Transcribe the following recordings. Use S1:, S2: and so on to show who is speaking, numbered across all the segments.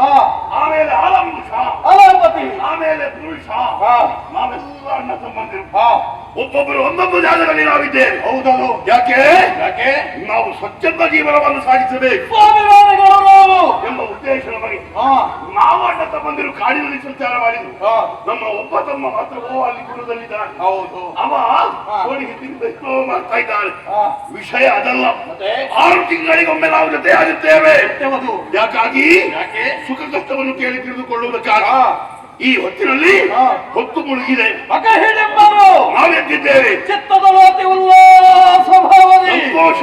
S1: ಹಾ.
S2: ಆಮೇಲೆ
S1: ಅಲಾಪತಿ.
S2: ಆಮೇಲೆ ಪುರುಷ ನಾವೆಲ್ಲ ಅಣ್ಣ
S1: ಹಾ.
S2: ಒಬ್ಬೊಬ್ಬರು ಒಂದೊಂದು ಜಾಗದಲ್ಲಿ ನಾವಿದ್ದೇವೆ.
S1: ಹೌದೌದು
S2: ಯಾಕೆ?
S1: ಯಾಕೆ?
S2: ನಾವು ಸ್ವಚ್ಛಂದ ಜೀವನವನ್ನು ಸಾಗಿಸಬೇಕು. ಎಂಬ ಉದ್ದೇಶ ನಮಗೆ. ನಾವು ಅಣ್ಣ ತಮ್ಮಂದಿರು ಕಾಡಿನಲ್ಲಿ ಸಂಚಾರ ಮಾಡಿದ್ರು
S1: ಹಾ.
S2: ನಮ್ಮ ಒಬ್ಬ ತಮ್ಮ ಮಾತ್ರ ಓ ಅಲ್ಲಿ ಗುಣದಲ್ಲಿದ್ದಾನೆ
S1: ಹೌದು.
S2: ಅವ ಕೋಳಿ ಎಷ್ಟೋ ಮಾಡ್ತಾ ಇದ್ದಾನೆ.
S1: ಹಾ.
S2: ವಿಷಯ ಅದಲ್ಲ.
S1: ಮತ್ತೆ?
S2: ಆರು ತಿಂಗಳಿಗೊಮ್ಮೆ ನಾವು ಜೊತೆ
S1: ಆಗುತ್ತೇವೆ
S2: ಯಾಕಾಗಿ?
S1: ಯಾಕೆ?
S2: ಸುಖ ಕಷ್ಟವನ್ನು ಕೇಳಿ ತಿಳಿದುಕೊಳ್ಳುವುದಕ್ಕಾಗ. ಈ ಹೊತ್ತಿನಲ್ಲಿ. ಹೊತ್ತು ಮುಳುಗಿದೆ.
S1: ಮಗ ಹಿಡಿಂಬರು
S2: ನಾವೆದ್ದಿದ್ದೇವೆ
S1: ಚಿತ್ತದಲೋತಿ ಉಲ್ಲಾಸ ಭಾವನೆ.
S2: ಸಂತೋಷ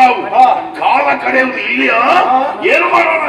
S2: ನಾವು. ಕಾಲ ಕಡೆಯುವುದು ಇಲ್ಲಿಯ? ಏನು ಮಾಡೋಣ?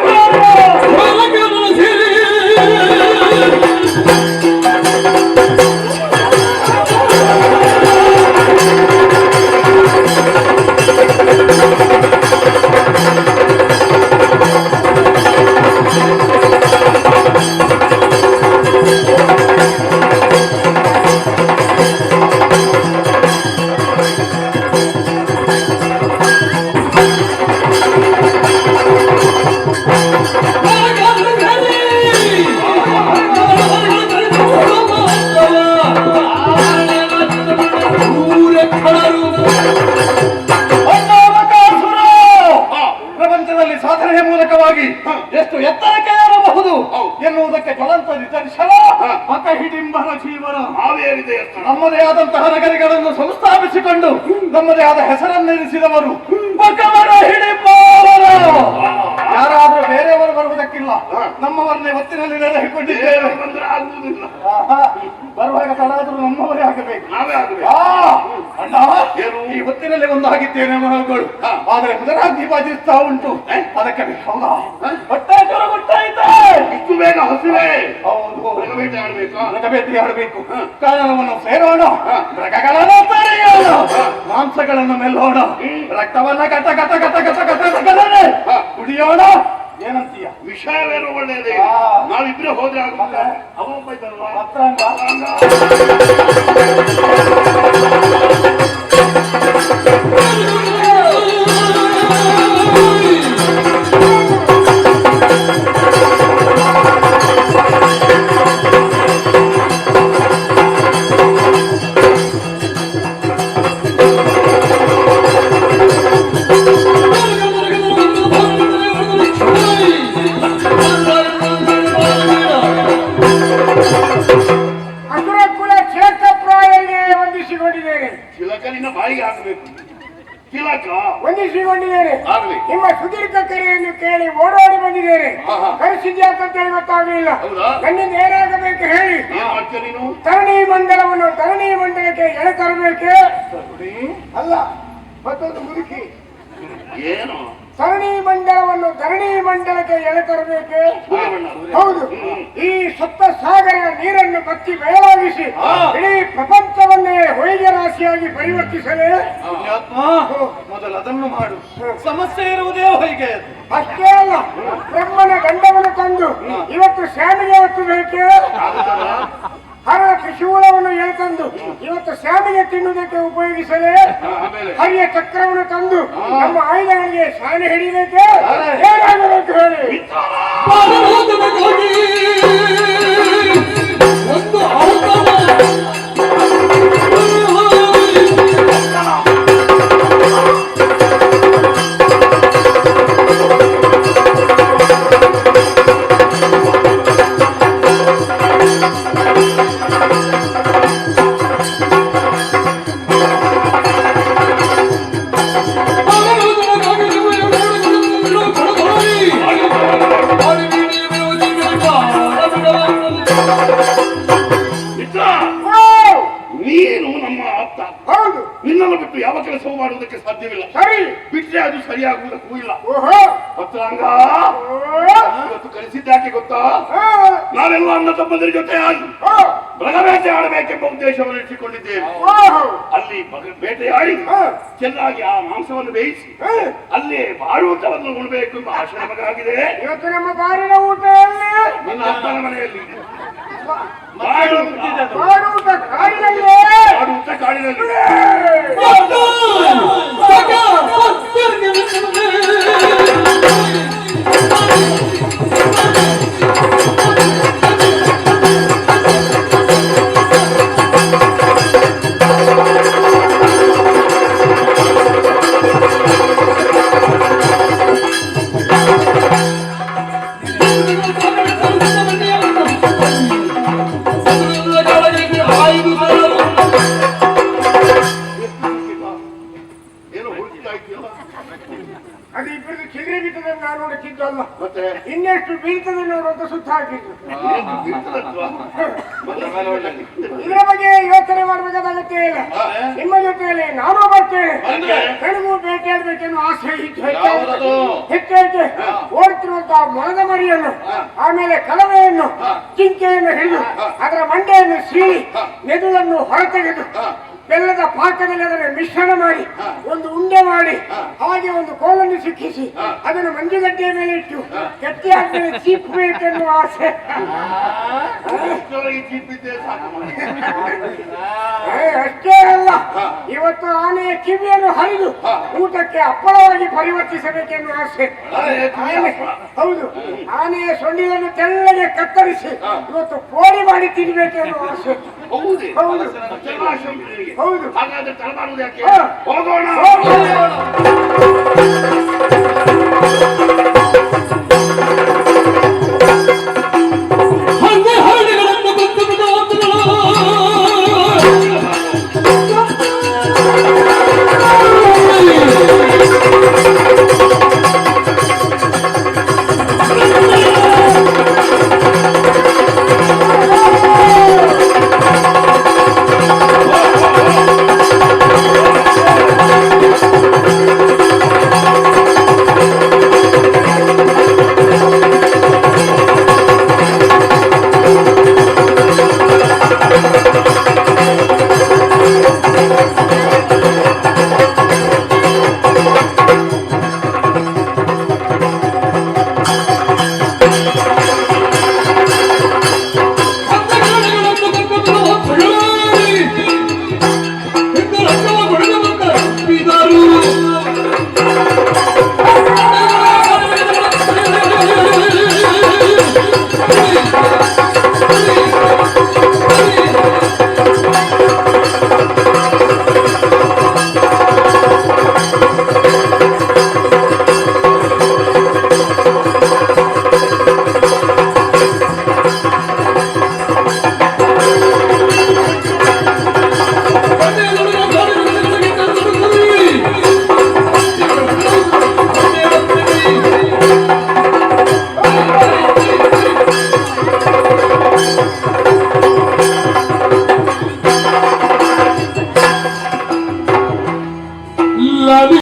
S1: ಮೂಲಕವಾಗಿ ಎಷ್ಟು ಎತ್ತರಕ್ಕೆ ಏರಬಹುದು ಎನ್ನುವುದಕ್ಕೆ ಜ್ವಲಂತ ನಿದರ್ಶನ ಮತ ಹಿಡಿಂಬರ ಜೀವನ.
S2: ಹಾವೇರಿದೆ
S1: ನಮ್ಮದೇ ಆದಂತಹ ನಗರಗಳನ್ನು ಸಂಸ್ಥಾಪಿಸಿಕೊಂಡು ನಮ್ಮದೇ ಆದ ಹೆಸರನ್ನಿರಿಸಿದವರು ಮಕವರ ಹಿಡಿಂಬರ ಯಾರಾದ್ರೂ ಬೇರೆಯವರು ಬರುವುದಕ್ಕಿಲ್ಲ. ನಮ್ಮವರನ್ನೇ ಒತ್ತಿನಲ್ಲಿ ನೆಲೆಹಿಕೊಂಡಿದ್ದೇವೆ ಬರುವಾಗ ತಡಾದ್ರೂ ನಮ್ಮವರೇ ಆಗಬೇಕು.
S2: ನಾವೇ ಆಗಬೇಕು.
S1: ಅಣ್ಣ
S2: ಏನು?
S1: ಈ ಹೊತ್ತಿನಲ್ಲಿ ಒಂದಾಗಿದ್ದೇನೆ ಮಗಳು
S2: ಹಾ.
S1: ಆದರೆ ಮುದರಾಗ್ನಿ ಬಾಜಿಸ್ತಾ ಉಂಟು? ಅದಕ್ಕೆ ಹೌದಾ ಜ್ವರ ಗೊತ್ತಾಯ್ತಾ
S2: ಇಷ್ಟು ಬೇಗ ಹಸಿವೆ?
S1: ಹೌದು.
S2: ಬೇಟೆ ಆಡಬೇಕು
S1: ಮೃಗಬೇಟೆ ಆಡಬೇಕು. ಕಾರಣವನ್ನು ಸೇರೋಣ. ಮೃಗಗಳನ್ನು ತೊರೆಯೋಣ ಮಾಂಸಗಳನ್ನು ಮೆಲ್ಲೋಣ. ರಕ್ತವನ್ನ ಕಟ ಕಟ ಕಟ ಕಟ ಕಟ ಕಟನೆ. ಕುಡಿಯೋಣ. ಏನಂತೀಯ?
S2: ವಿಷಯವೇನು ಒಳ್ಳೆಯದೇ. ನಾವಿಬ್ರೆ ಹೋದ್ರೆ? ಅವ ಒಬ್ಬ
S3: ಸುದೀರ್ಘ ಕರೆಯನ್ನು ಕೇಳಿ ಓಡೋಡಿ ಬಂದಿದ್ದೇನೆ.
S2: ಪರಿಸ್ಥಿತಿ
S3: ಕರೆಸಿದ್ಯಾಕಂತೇಳಿ ಗೊತ್ತಾಗಲಿಲ್ಲ? ನನ್ನಿಂದ ಏನಾಗಬೇಕು ಹೇಳಿ. ತರಣಿ ಮಂಡಲವನ್ನು ತರಣಿ ಮಂಡಲಕ್ಕೆ ಎಳೆ ತರಬೇಕೆ? ಅಲ್ಲ ಮತ್ತೊಂದು ಮುದುಕಿ.
S2: ಏನು?
S3: ತರಣಿ ಮಂಡಲವನ್ನು ಧರಣಿ ಮಂಡಲಕ್ಕೆ ಎಳೆ ತರಬೇಕೆ? ಹೌದು. ಈ ಸಪ್ತ ಸಾಗರ ನೀರನ್ನು ಬತ್ತಿ ಬಯಲಾಗಿಸಿ ಇಡೀ ಪ್ರಪಂಚವನ್ನೇ ಹೊಯ್ಗೆ ರಾಶಿಯಾಗಿ ಪರಿವರ್ತಿಸಲೇ?
S1: ಮೊದಲು ಅದನ್ನು ಮಾಡು. ಸಮಸ್ಯೆ ಇರುವುದೇ ಹೊಯ್ಗೆ.
S3: ಅಷ್ಟೇ ಅಲ್ಲ ಬ್ರಹ್ಮನ ಗಂಡವನ್ನು ತಂದು ಇವತ್ತು ಶ್ಯಾಮಿಗೆ ಹೊತ್ತು ಬೇಕೆ? ಹರ ತ್ರಿಶೂಲವನ್ನು ಎಳೆತಂದು ಇವತ್ತು ಶ್ಯಾಮಿಗೆ ತಿನ್ನುವುದಕ್ಕೆ ಉಪಯೋಗಿಸಲೇ? ಹರಿಯ ಚಕ್ರವನ್ನು ತಂದು ನಮ್ಮ ಆಯುಧಗಳಿಗೆ ಶಾಲೆ ಹಿಡಿಬೇಕೆ? ಏನಾಗಬೇಕು ಹೇಳಿ?
S2: ಇಲ್ಲ
S3: ಓಹೋ ಓ,
S2: ಇವತ್ತು ಕಲಿಸಿದ್ದಾಕೆ ಗೊತ್ತಾ ನಾವೆಲ್ಲ ಅಣ್ಣ ತಮ್ಮಂದಿರ ಜೊತೆ ಆಗಿ
S3: ಓ,
S2: ಮೃಗಬೇಟೆ ಆಡಬೇಕೆಂಬ ಉದ್ದೇಶವನ್ನು ಇಟ್ಟುಕೊಂಡಿದ್ದೇವೆ
S3: ಓಹೋ,
S2: ಅಲ್ಲಿ ಮೃಗ- ಬೇಟೆಯಾಡಿ ಚೆನ್ನಾಗಿ ಆ ಮಾಂಸವನ್ನು ಬೇಯಿಸಿ
S3: ಆ,
S2: ಅಲ್ಲಿ ಬಾಳೂಟವನ್ನು ಉಣಬೇಕು ಎಂಬ ಆಶೆ ನಮಗಾಗಿದೆ
S3: ಇವತ್ತು ನಮ್ಮ ಬಾರಿನ ಊಟ
S2: ನನ್ನ ಅಪ್ಪನ ಮನೆಯಲ್ಲಿ
S3: ಕಾಡಿನಲ್ಲಿ
S2: ಕಾಡಿನಲ್ಲಿ
S3: ಇದರ ಬಗ್ಗೆ ಯೋಚನೆ ಮಾಡಬೇಕಾದ ಅಗತ್ಯ ಇಲ್ಲ ನಿಮ್ಮ ಜೊತೆಯಲ್ಲಿ ನಾನು ಬರ್ತೇನೆ? ಕಡಿಮೆ ಬೇಟೆಯಾಡಬೇಕೆನ್ನುವ ಆಸೆ ಇತ್ತು
S2: ಹೆಚ್ಚಾಯ್ತು
S3: ಹೆಚ್ಚೈತೆ ಓಡ್ತಿರುವಂತಹ ಮೊಲದ ಮರಿಯನ್ನು ಆಮೇಲೆ ಕಲವೆಯನ್ನು ಚಿಂಚೆಯನ್ನು ಹಿಡಿದು ಅದರ ಮಂಡೆಯನ್ನು ಸೀಳಿ ಮೆದುಳನ್ನು ಹೊರತೆಗೆದು ಬೆಲ್ಲದ ಪಾಕದಲ್ಲಿ ಅದನ್ನು ಮಿಶ್ರಣ ಮಾಡಿ ಒಂದು ಉಂಡೆ ಮಾಡಿ ಹಾಗೆ ಒಂದು ಕೋಲನ್ನು ಸಿಕ್ಕಿಸಿ ಅದನ್ನು ಮಂಜುಗಡ್ಡೆಯ ಮೇಲೆ ಇಟ್ಟು ಗಟ್ಟಿ ಆದ್ಮೇಲೆ ಆಸೆ.
S2: ಸಾಕು. ಮಾಡಿ.
S3: ಏ, ಅಷ್ಟೇ ಅಲ್ಲ. ಇವತ್ತು ಆನೆಯ ಕಿವಿಯನ್ನು ಹರಿದು ಊಟಕ್ಕೆ ಅಪ್ಪಳವಾಗಿ ಪರಿವರ್ತಿಸಬೇಕೆನ್ನುವ ಆಸೆ. ಹೌದು. ಆನೆಯ ಸೊಂಡಿಲನ್ನು ತೆಳ್ಳಗೆ ಕತ್ತರಿಸಿ ಇವತ್ತು ಕೋಳಿ ಮಾಡಿ ತಿನ್ಬೇಕೆನ್ನುವ ಆಸೆ.
S2: ಹೌದೇ?
S3: ಹೌದು.
S2: ಹಾಗಾದ್ರೆ ತಡ ಯಾಕೆ
S3: ಹೋಗೋಣ.